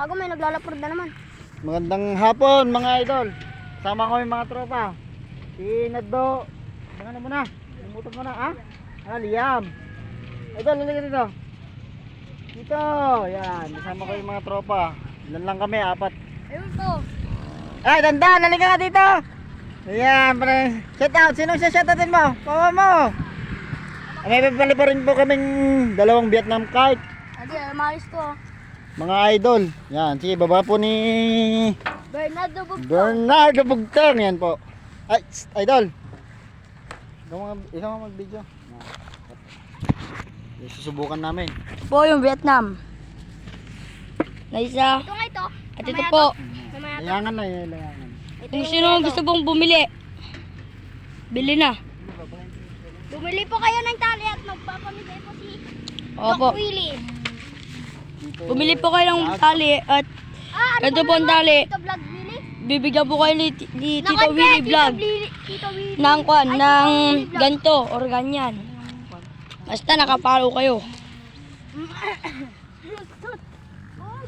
Gago, may naglalapor na naman. Magandang hapon mga idol. Sama ko yung mga tropa. Si Naddo. Ano mo na? Limutan ko na, ha? Ah, Liam. Idol, lalagyan dito. Dito. Yan. Kasama ko yung mga tropa. Ilan lang kami, apat. Ayun to. Ay, dandan, lalagyan ka dito. Ayan, pre. Shout out. Sino siya shout outin mo? Pawa mo. May pipali pa rin po kaming dalawang Vietnam kite. Adi, maayos to. Ah. Mga idol. Yan, sige, baba po ni Bernardo Bug. Bernardo Bugtang. Yan po. Ay, idol. Ikaw mga, ikaw mga mag-video. Susubukan namin. Po yung Vietnam. Na isa. Ito nga ito. At ito po. Mamaya Layangan na yan, layangan. Kung sino gusto pong bumili. Bili na. Bumili po kayo ng tali at magpapamigay po si Opo. Doc Willie. Bumili po kayo ng tali at Ah, ano ito po ang tali. Bibigyan po kayo ni, ni Tito Willie Vlog. Ng kwan, ng ganto or ganyan. Basta nakapalo kayo.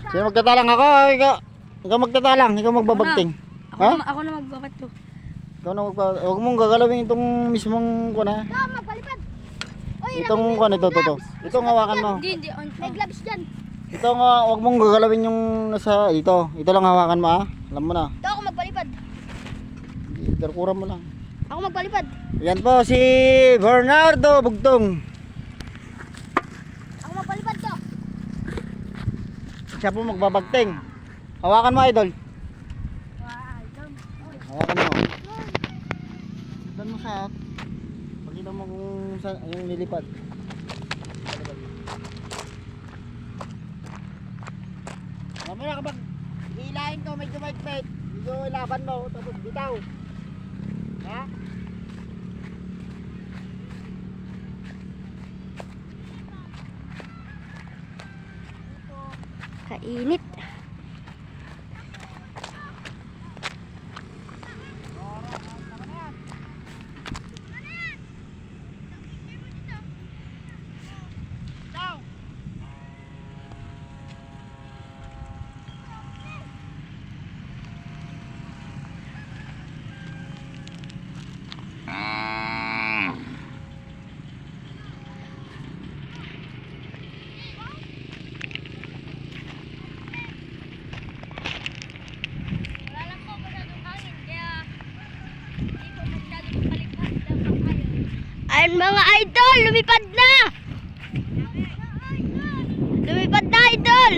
Sino magtatalang ako? Ikaw, ikaw magtatalang, ikaw magbabagting. Ako, Ha? na, ako na magbabat to. Ikaw na magpa... Huwag mong gagalawin itong mismong ko na. Ah, magpalipad. Itong ko ito, ito, ito. Ito ang hawakan mo. Hindi, hindi. May gloves dyan. Ito nga, huwag mong gagalawin yung nasa ito. Ito lang hawakan mo ha. Alam mo na. Ito ako magpalipad. Darkuran mo lang. Ako magpalipad. Yan po si Bernardo Bugtong. Ako magpalipad to. Siya po magbabagting. Hawakan mo idol. Hawakan mo. Tignan mo siya. Pakita mo kung saan yung nilipad. Mamaya kapag hilahin ko medyo maigpit, medyo ilaban mo, tapos bitaw. Ha? Kainit. Wala lang po masyadong hangin. Kaya hindi po masyadong palipad lang ang kayo. Ayun mga idol, lumipad na! Lumipad na idol!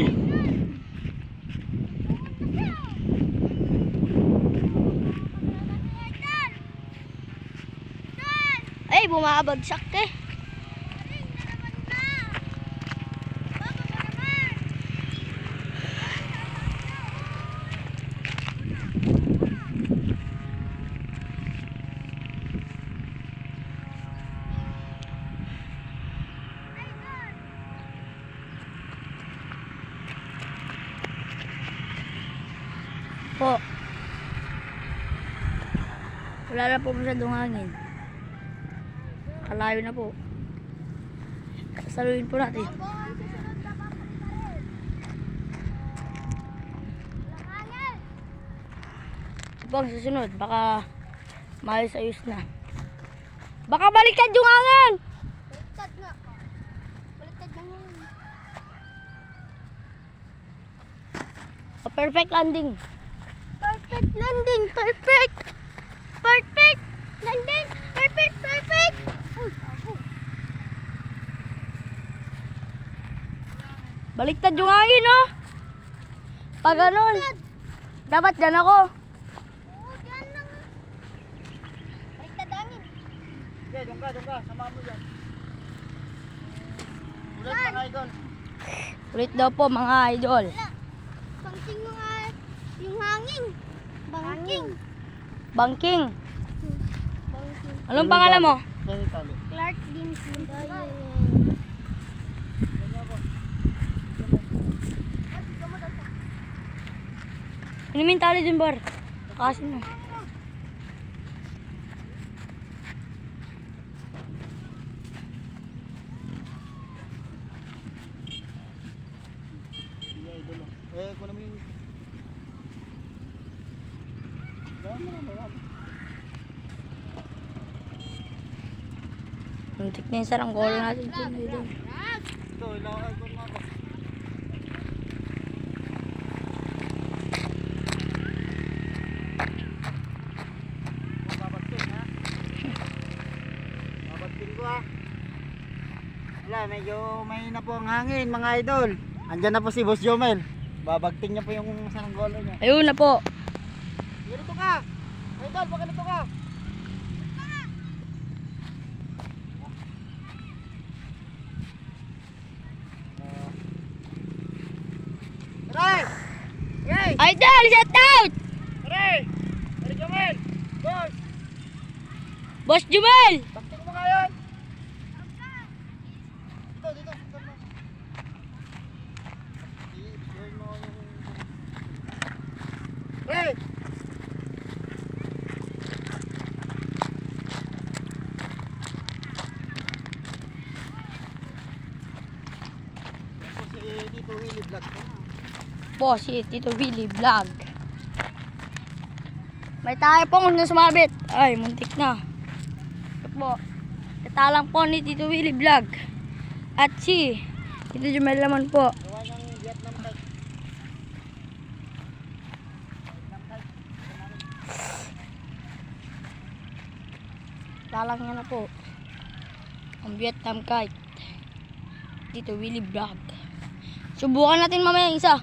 Ay, bumabagsak eh. Po. Wala na po masyadong hangin. Kalayo na po. Saluhin po natin. Hangin. Ito po ang susunod. Baka maayos-ayos na. Baka baliktad yung hangin! Baliktad nga. Baliktad na nga. yun. A perfect landing. Perfect landing. Perfect. Perfect landing. Perfect. Perfect. Baliktad yung hangin, oh! Pag ganun, dapat dyan ako. Oo, dyan lang. Baliktad hangin. Okay, doon ka, doon ka. Sama mo yan. Ulit mga idol. Ulit daw po mga idol. Bangking mga yung hangin. Bangking. Banking. Bangking. Anong pangalan mo? Clark Dinson. Ano yung tali dun, bar? Kasi mo. Sige, idol. Eh, ko naman yung... Dami na, marami. Muntik na yung saranggola natin. Ito, ko ha? Wala, medyo may na po ang hangin mga idol. Andyan na po si Boss Jomel. Babagtin niya po yung saranggolo niya. Ayun na po. Ganito ka! Idol, baka ganito ka! Idol, shout out! Ray! Ray Jomel! Boss! Boss Jumel! Bakit mo ngayon? Dito, dito. dito mo. I-share mo yung... Ray! Ako si Tito Willie Vlog ko. Po, si Tito Willie Vlog. May tayo pong na sumabit. Ay, muntik na. Ito po. Katalang po ni Tito Willie Vlog. At si Tito Jumel naman po. Talang niya na po. Ang Vietnam kite. Tito Willie Vlog. Subukan natin mamaya isa.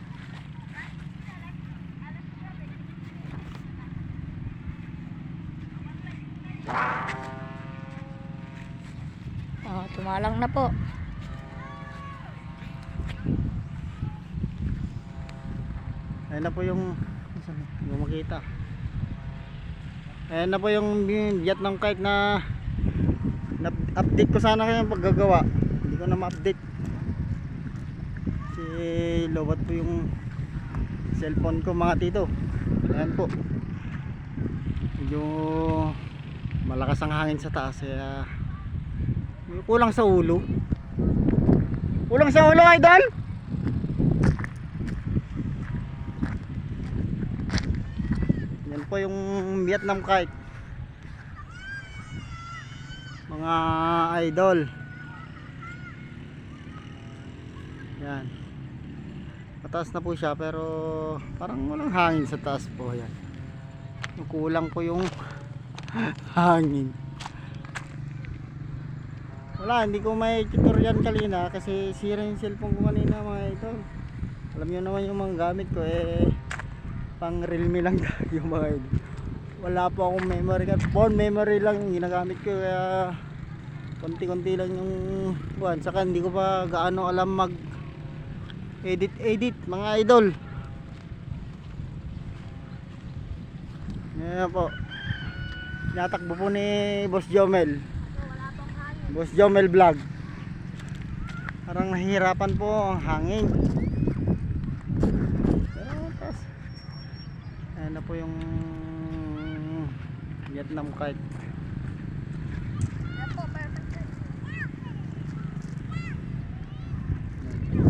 Oh, tumalang na po. Ayan na po yung yung makita. Ayan na po yung Vietnam kite na, na update ko sana kayo yung paggagawa. Hindi ko na ma-update. Kasi lowat po yung cellphone ko mga tito. Ayan po. Medyo malakas ang hangin sa taas kaya kulang sa ulo. Kulang sa ulo idol? Yan po yung Vietnam kite. Mga idol. Yan. Mataas na po siya pero parang walang hangin sa taas po yan. Kulang po yung hangin. Wala, hindi ko may tutorial kanina kasi sira yung cellphone ko kanina mga idol. Alam niyo naman yung mga gamit ko eh pang realme lang yung mga yun. Wala po akong memory card. Phone memory lang yung ginagamit ko kaya konti-konti lang yung buwan. Saka hindi ko pa gaano alam mag edit edit mga idol. Yan po. Tinatakbo po ni Boss Jomel. Boss Jomel Vlog. Parang nahihirapan po ang hangin. Na po yung Vietnam kite.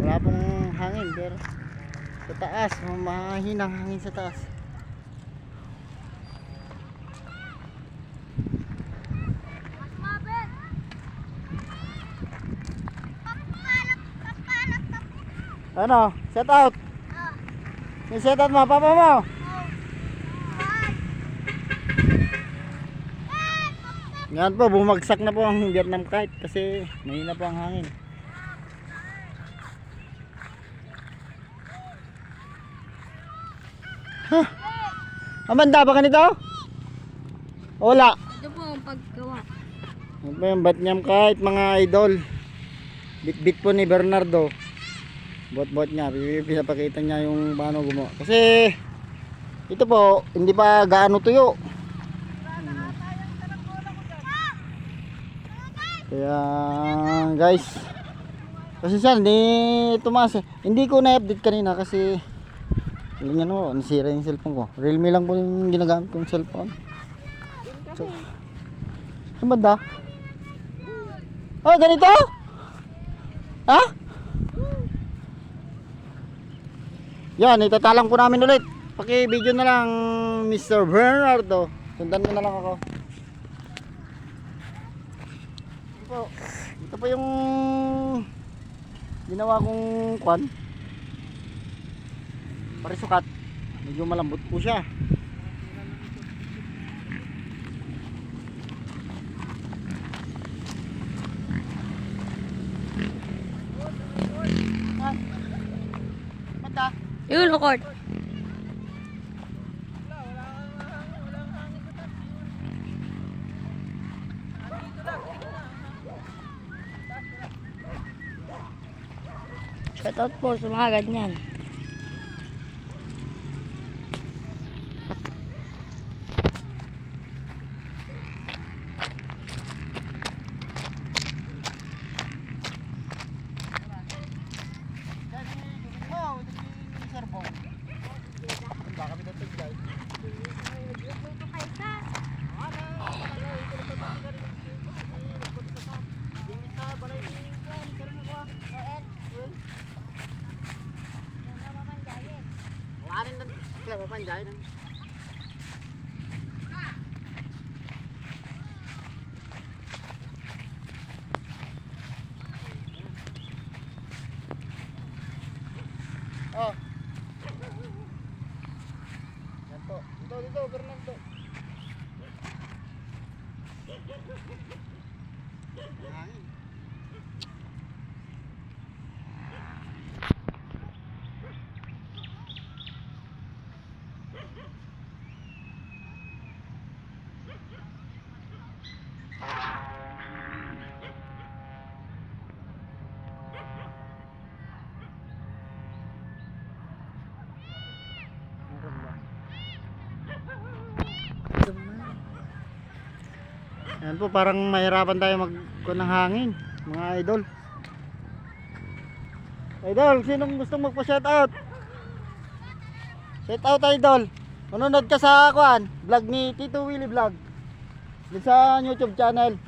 Wala pong hangin pero sa taas, mahinang hangin sa taas. Ano? Set out. May set out mo, papa mo. Yan po, bumagsak na po ang Vietnam kite kasi mahina po ang hangin. Huh? Amanda ba ganito? Wala. Ito po ang paggawa. Yan po yung Vietnam kite mga idol. Bit-bit po ni Bernardo. Bot-bot niya. Pinapakita niya yung paano gumawa. Kasi ito po, hindi pa gaano tuyo. Kaya guys, kasi siya hindi tumaas eh. Hindi ko na-update kanina kasi alam niyo no, nasira yung cellphone ko. Realme lang po yung ginagamit kong cellphone. So, saan banda? Oh, ganito? Ha? Yan, itatalang po namin ulit. Paki-video na lang Mr. Bernardo. Sundan mo na lang ako. Ito po. Ito po yung ginawa kong kwan. Parisukat. Medyo malambot po siya. Yun, Lord. Shout out po sa mga ganyan. Oh. Yan po. Dito, dito, Bernardo. Hangin. Meron ba? Yan po, parang mahirapan tayo mag ng hangin, mga idol. Idol, sinong gustong magpa-shoutout? Shoutout idol. Manunod ka sa kuan, vlog ni Tito Willie Vlog. Sa YouTube channel.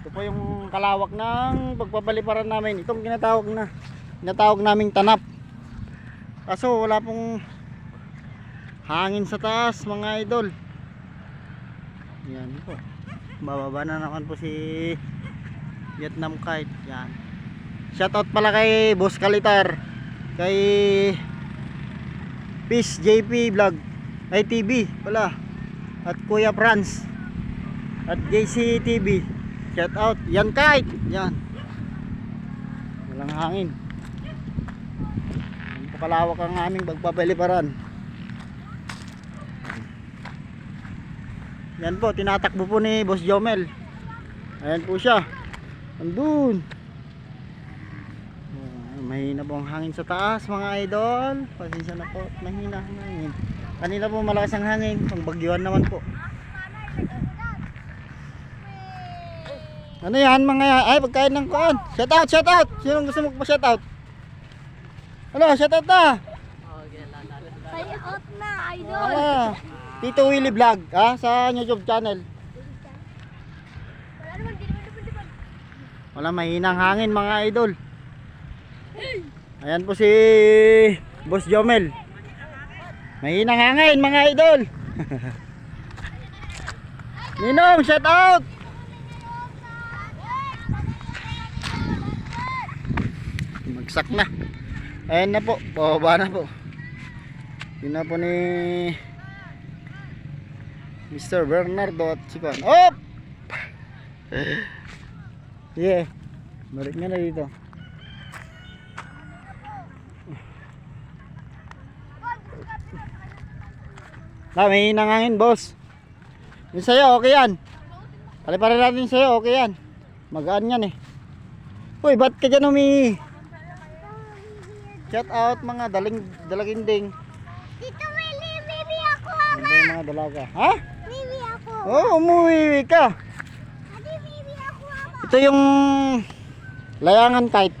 Ito po yung kalawak ng pagpapaliparan namin. Itong ginatawag na ginatawag naming tanap. Kaso wala pong hangin sa taas mga idol. Yan po. Bababa na naman po si Vietnam Kite. Yan. Shoutout pala kay Boss Kalitar. Kay Peace JP Vlog. Ay pala. At Kuya Franz. At JC TV. Shoutout. Yan Kite. Yan. Walang hangin. Kalawak ang aming pagpapaliparan. Yan po, tinatakbo po ni Boss Jomel. Ayan po siya. Andun. Oh, Mahina po ang hangin sa taas mga idol. Pasensya na po, mahina ang hangin. Kanina po malakas ang hangin, pang bagyuan naman po. Ano yan mga ay pagkain ng kuan. Shout out, shout out. Sino gusto mo pa-shout out? Ano, shout out na. Payout na, idol. Ah, Tito Willie Vlog, ah, sa YouTube channel. Wala naman, di mahinang hangin mga idol. Ayan po si Boss Jomel. Mahinang hangin mga idol. Ninong, shout out. Magsak na. Ayan na po, pababa na po. Yun na po ni Mr. Bernardo at si Juan. Op! Yeah. Balik nga na dito. Na, may hinangangin, boss. Yung sa'yo, okay yan. Paliparin natin sa'yo, okay yan. Magaan yan eh. Uy, ba't ka dyan umi? Shout out mga daling, dalaginding. Tito Willie, baby ako. Ano ba yung mga dalaga? Ha? Oo, oh, umuwi ka. Ito yung layangan kite.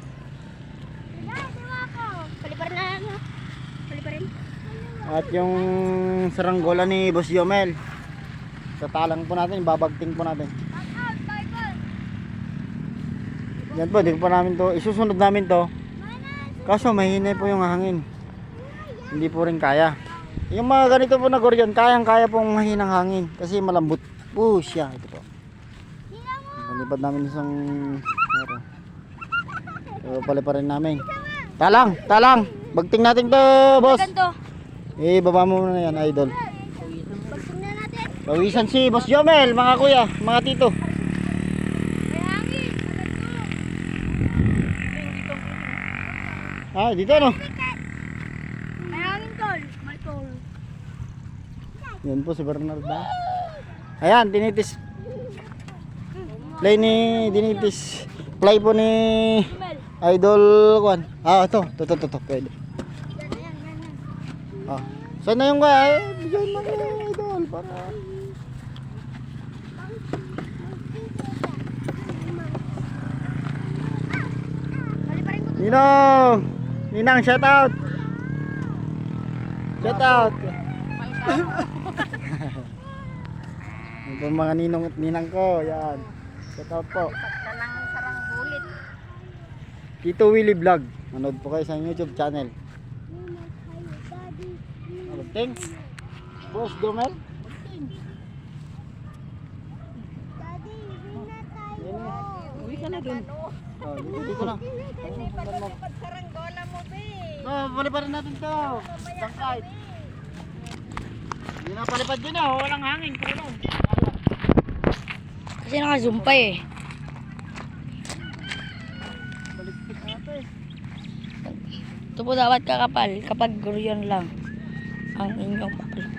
At yung saranggola ni Boss Yomel. Sa talang po natin, babagting po natin. Yan po, di pa namin to, isusunod namin to. Kaso mahina po yung hangin. Hindi po rin kaya. Yung mga ganito po na goryon, kayang-kaya pong mahinang hangin kasi malambot po siya. Ito po. Palipad namin isang ano. So, paliparin namin. Talang, talang. Bagting natin to, boss. Eh, baba mo muna yan, idol. Pawisan si Boss Jomel, mga kuya, mga tito. Ah, dito no. May hangin, tol. May tol. Yan po si Bernard na. Ayan, dinitis. Play ni dinitis. Play po ni Idol Kwan. Ah, ito. Ito, ito, ito. Pwede. Ah. Saan na yung? Eh, bigyan mo ko, Idol. Para... Ninong! Ninang, shout out! Shout out! Po mga ninong at ninang ko. Yan. Shout out po. Tanang sarang bulit. Tito Willie Vlog. Manood po kayo sa YouTube channel. Magting. Boss Jomel. Daddy, uwi na tayo. Uwi ka na dun. Oh, dito, dito lang. Saranggola mo, be. Oh, paliparin natin to. Bangkay. Hindi na palipad din oh. Walang hangin. Kulong. Kasi naka-zoom pa eh. Ito po dapat kakapal kapag guryon lang ang inyong papalit.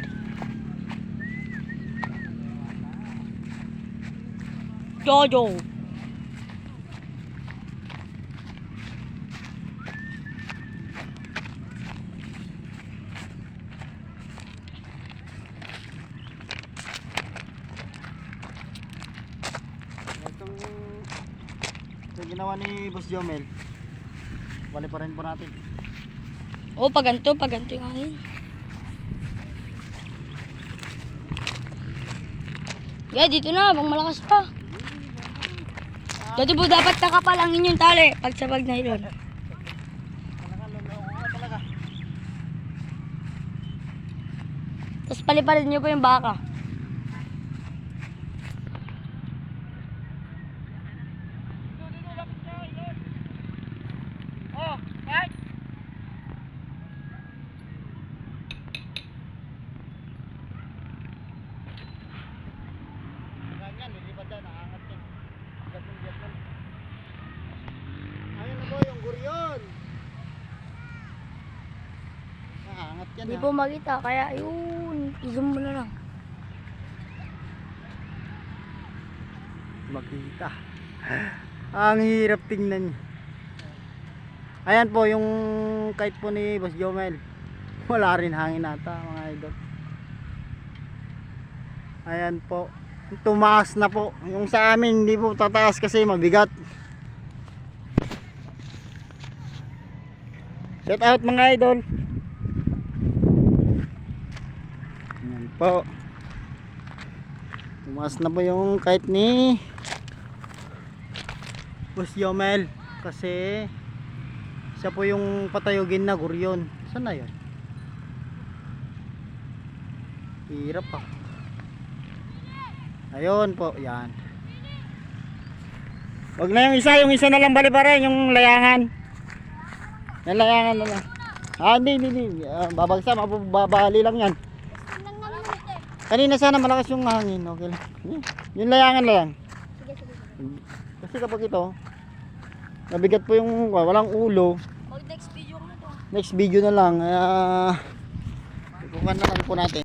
Jojo. Itong ito ginawa ni Boss Jomel. Paliparin po natin. Oh, pag ganito, pag ganito yung hangin. Yeah, dito na, bang malakas pa. Dito po dapat nakapal ang inyong tali pag sa pag nylon. Talaga, loloko ka talaga. Tapos paliparin niyo po yung baka. Oh, right. Ganyan, lilipad yan, aangat yan. Bigat yung bigat yan. Ayun na po yung guryon. Po makita, kaya yun, i-zoom mo na lang. Makita. Ang hirap tingnan. Ayan po yung kite po ni Boss Jomel. Wala rin hangin ata mga idol. Ayan po. Tumaas na po. Yung sa amin hindi po tataas kasi mabigat. Shout out mga idol. Ayan po. Tumaas na po yung kite ni Boss Yomel kasi siya po yung patayogin na guryon. Saan na yun? Hirap pa. Ayun po, yan. Wag na yung isa, yung isa na lang bali pa yung layangan. Yung layangan na lang. Ah, hindi, hindi, hindi. Ah, babagsa, mababali lang yan. Kanina sana malakas yung hangin, okay lang. Yun, Yung layangan lang. Sige, sige. Kasi kapag ito, mabigat po yung walang ulo, Mag next video na to. next video na lang. Uh, ikukan na lang po natin.